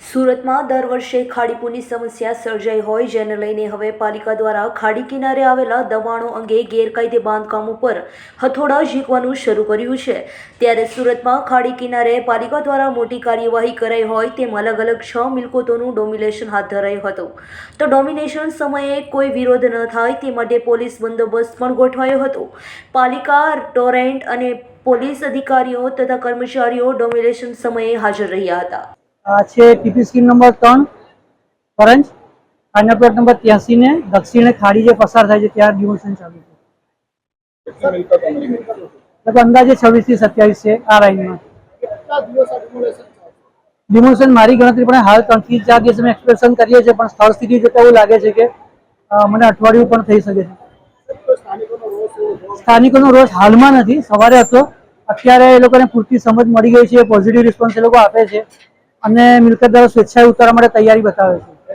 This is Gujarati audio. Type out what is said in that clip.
સુરતમાં દર વર્ષે ખાડીપુરની સમસ્યા સર્જાઈ હોય, જેને લઈને હવે પાલિકા દ્વારા ખાડી કિનારે આવેલા દબાણો અંગે ગેરકાયદે બાંધકામ ઉપર હથોડા ઝીકવાનું શરૂ કર્યું છે. ત્યારે સુરતમાં ખાડી કિનારે પાલિકા દ્વારા મોટી કાર્યવાહી કરાઈ હોય, તેમ અલગ અલગ છ મિલકતોનું ડોમિનેશન હાથ ધરાયું હતું. તો ડોમિનેશન સમયે કોઈ વિરોધ ન થાય, તે માટે પોલીસ બંદોબસ્ત પણ ગોઠવાયો હતો. પાલિકા, ટોરેન્ટ અને પોલીસ અધિકારીઓ તથા કર્મચારીઓ ડોમિનેશન સમયે હાજર રહ્યા હતા. છે ટીપી સ્કીમ નંબર ત્રણ ફરંજ ફાઇનલ પ્લોટ નંબર ત્યાસી ને દક્ષિણે ખાડી જે પસાર થાય છે ત્યાં ડિમોશન ચાલુ છે. અંદાજે છવ્વીસથી સત્યાવીસ છે આ લાઈનમાં ડિમોશન મારી ગણતરી પણ હાલ ત્રણથી ચાર દિવસ અમે એક્સપ્રેશન કરીએ છીએ પણ સ્થળ સ્થિતિ જોતા એવું લાગે છે કે મને અઠવાડિયું પણ થઈ શકે છે. સ્થાનિકોનો રોષ હાલમાં નથી. સવારે હતો. અત્યારે એ લોકોને પૂરતી સમજ મળી ગઈ છે પોઝિટિવ રિસ્પોન્સ એ લોકો આપે છે. અને મિલકતદારો સ્વેચ્છાએ ઉતારવા માટે તૈયારી બતાવે છે.